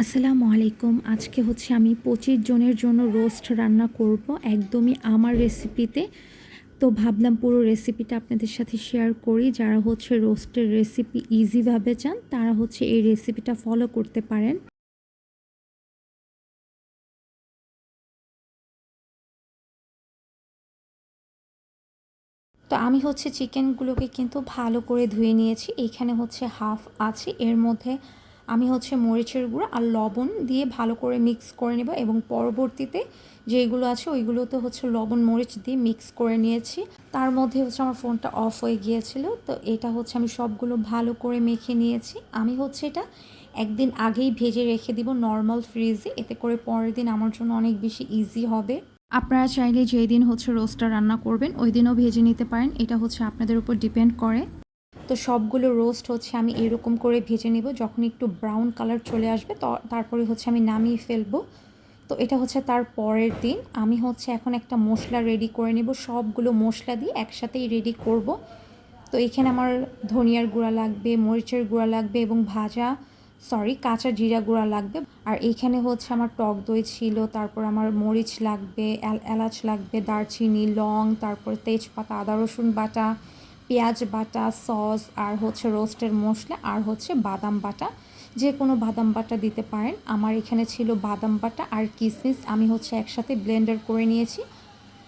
আসসালামু আলাইকুম। আজকে হচ্ছে আমি পঁচিশ জনের জন্য রোস্ট রান্না করব একদমই আমার রেসিপিতে। তো ভাবলাম পুরো রেসিপিটা আপনাদের সাথে শেয়ার করি। যারা হচ্ছে রোস্টের রেসিপি ইজিভাবে চান, তারা হচ্ছে এই রেসিপিটা ফলো করতে পারেন। তো আমি হচ্ছে চিকেনগুলোকে কিন্তু ভালো করে ধুয়ে নিয়েছি। এইখানে হচ্ছে হাফ আছে। এর মধ্যে আমি হচ্ছে মরিচের গুঁড়ো আর লবণ দিয়ে ভালো করে মিক্স করে নেব এবং পরবর্তীতে যেগুলো আছে ওইগুলোতে হচ্ছে লবণ, মরিচ দিয়ে মিক্স করে নিয়েছি। তার মধ্যে হচ্ছে আমার ফোনটা অফ হয়ে গিয়েছিল, তো এটা হচ্ছে আমি সবগুলো ভালো করে মেখে নিয়েছি। আমি হচ্ছে এটা একদিন আগেই ভেজে রেখে দিব নর্মাল ফ্রিজে এতে করে পরের দিন আমার জন্য অনেক বেশি ইজি হবে। আপনারা চাইলে যেই দিন হচ্ছে রোস্টটা রান্না করবেন, ওই দিনও ভেজে নিতে পারেন। এটা হচ্ছে আপনাদের উপর ডিপেন্ড করে। তো সবগুলো রোস্ট হচ্ছে, আমি এরকম করে ভেজে নেব। যখন একটু ব্রাউন কালার চলে আসবে তারপরে হচ্ছে আমি নামিয়ে ফেলব। তো এটা হচ্ছে তার পরের দিন। আমি হচ্ছে এখন একটা মশলা রেডি করে নেব। সবগুলো মশলা দিয়ে একসাথেই রেডি করব। তো এখানে আমার ধনিয়ার গুঁড়া লাগবে, মরিচের গুঁড়া লাগবে এবং ভাজা সরি কাঁচা জিরা গুঁড়া লাগবে। আর এইখানে হচ্ছে আমার টক দই ছিল, তারপর আমার মরিচ লাগবে এলাচ লাগবে, দারচিনি, লং, তারপর তেজপাতা, আদা রসুন বাটা পেঁয়াজ বাটা, সস, আর হচ্ছে রোস্টের মশলা, আর হচ্ছে বাদাম বাটা। যে কোনো বাদাম বাটা দিতে পারেন। আমার এখানে ছিল বাদাম বাটা আর কিসমিস। আমি হচ্ছে একসাথে ব্লেন্ডার করে নিয়েছি।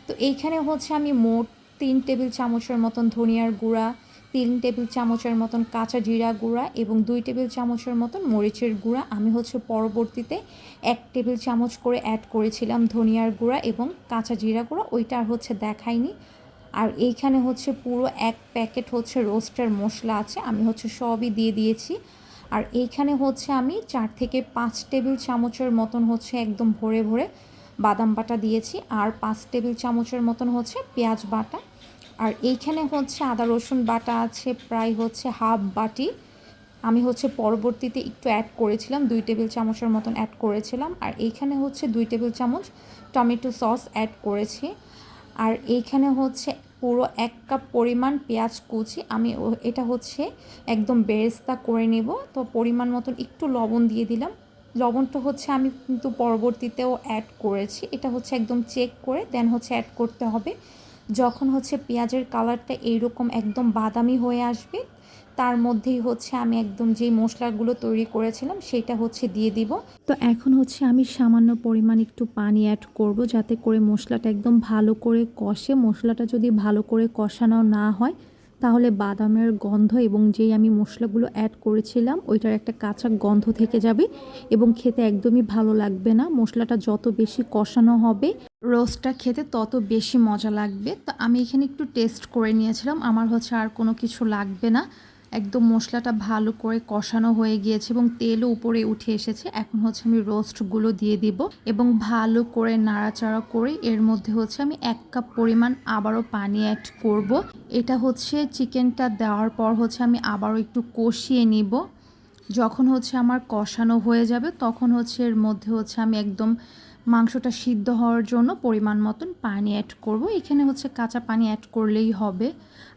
তো এইখানে হচ্ছে আমি মোট তিন টেবিল চামচের মতন ধনিয়ার গুঁড়া, তিন টেবিল চামচের মতন কাঁচা জিরা গুঁড়া এবং দুই টেবিল চামচের মতন মরিচের গুঁড়া। আমি হচ্ছে পরবর্তীতে এক টেবিল চামচ করে অ্যাড করেছিলাম ধনিয়ার গুঁড়া এবং কাঁচা জিরা গুঁড়া। ওইটা আর হচ্ছে দেখাইনি। আর এইখানে হচ্ছে পুরো এক প্যাকেট হচ্ছে রোস্টের মশলা আছে, আমি হচ্ছে সবই দিয়ে দিয়েছি। আর এইখানে হচ্ছে আমি চার থেকে পাঁচ টেবিল চামচের মতন হচ্ছে একদম ভরে ভরে বাদাম বাটা দিয়েছি, আর পাঁচ টেবিল চামচের মতন হচ্ছে পেঁয়াজ বাটা। আর এইখানে হচ্ছে আদা রসুন বাটা আছে, প্রায় হচ্ছে হাফ বাটি। আমি হচ্ছে পরবর্তীতে একটু অ্যাড করেছিলাম, দুই টেবিল চামচের মতন অ্যাড করেছিলাম। আর এইখানে হচ্ছে দুই টেবিল চামচ টমেটো সস অ্যাড করেছি। আর এইখানে হচ্ছে পুরো এক কাপ পরিমাণ পেঁয়াজ কুচি। আমি এটা হচ্ছে একদম বেরেস্তা করে নেব। তো পরিমাণ মতন একটু লবণ দিয়ে দিলাম। লবণটা হচ্ছে আমি কিন্তু পরবর্তীতেও অ্যাড করেছি। এটা হচ্ছে একদম চেক করে দেন হচ্ছে অ্যাড করতে হবে। যখন হচ্ছে পেঁয়াজের কালারটা এইরকম একদম বাদামি হয়ে আসবে তার মধ্যেই হচ্ছে আমি একদম যেই মশলাগুলো তৈরি করেছিলাম সেটা হচ্ছে দিয়ে দিব। তো এখন হচ্ছে আমি সামান্য পরিমাণ একটু পানি অ্যাড করব যাতে করে মশলাটা একদম ভালো করে কষে, মশলাটা যদি ভালো করে কষানো না হয় তাহলে বাদামের গন্ধ এবং যেই আমি মশলাগুলো অ্যাড করেছিলাম ওইটার একটা কাঁচা গন্ধ থেকে যাবে এবং খেতে একদমই ভালো লাগবে না, মশলাটা যত বেশি কষানো হবে রোস্টটা খেতে তত বেশি মজা লাগবে। তো আমি এখানে একটু টেস্ট করে নিয়েছিলাম, আমার হচ্ছে আর কোনো কিছু লাগবে না। একদম মশলাটা ভালো করে কষানো হয়ে গিয়েছে এবং তেলও উপরে উঠে এসেছে। এখন হচ্ছে আমি রোস্টগুলো দিয়ে দিব এবং ভালো করে নাড়াচাড়া করে এর মধ্যে হচ্ছে আমি এক কাপ পরিমাণ আবারও পানি অ্যাড করব। এটা হচ্ছে চিকেনটা দেওয়ার পর হচ্ছে আমি আবারও একটু কষিয়ে নিব। যখন হচ্ছে আমার কষানো হয়ে যাবে তখন হচ্ছে এর মধ্যে হচ্ছে আমি একদম মাংসটা সিদ্ধ হওয়ার জন্য পরিমাণ মতন পানি অ্যাড করব। এখানে হচ্ছে কাঁচা পানি অ্যাড করলেই হবে।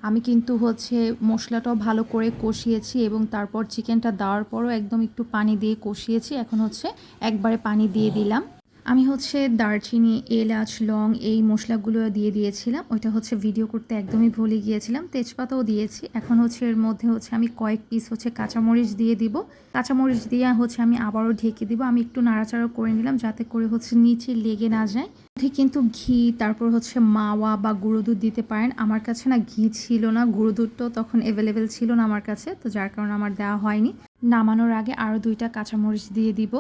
আমি কিন্তু হচ্ছে মশলাটাও ভালো করে কষিয়েছি এবং তারপর চিকেনটা দেওয়ার পরও একদম একটু পানি দিয়ে কষিয়েছি। এখন হচ্ছে একবারে পানি দিয়ে দিলাম। আমি হচ্ছে দারচিনি, এলাচ, লং এই মশলাগুলো দিয়ে দিয়েছিলাম। ওইটা হচ্ছে ভিডিও করতে একদমই ভুলে গিয়েছিলাম। তেজপাতাও দিয়েছি। এখন হচ্ছে এর মধ্যে হচ্ছে আমি কয়েক পিস হচ্ছে কাঁচামরিচ দিয়ে দিব। কাঁচামরিচ দিয়ে হচ্ছে আমি আবারও ঢেকে দিব। আমি একটু নাড়াচাড়া করে নিলাম যাতে করে হচ্ছে নিচে লেগে না যায়। মধ্যে কিন্তু ঘি, তারপর হচ্ছে মাওয়া বা গুঁড়ো দুধ দিতে পারেন। আমার কাছে না ঘি ছিল না, গুঁড়ো দুধটাও তখন অ্যাভেলেবেল ছিল না আমার কাছে। তো যার কারণে আমার দেওয়া হয়নি। নামানোর আগে আরও দুইটা কাঁচামরিচ দিয়ে দিব।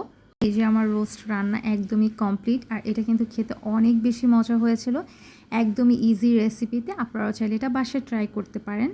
এই যে আমার রোস্ট রান্না একদমই কমপ্লিট আর এটা কিন্তু খেতে অনেক বেশি মজা হয়েছিল। একদমই ইজি রেসিপিতে আপনারাও চাইলে এটা বাসায় ট্রাই করতে পারেন।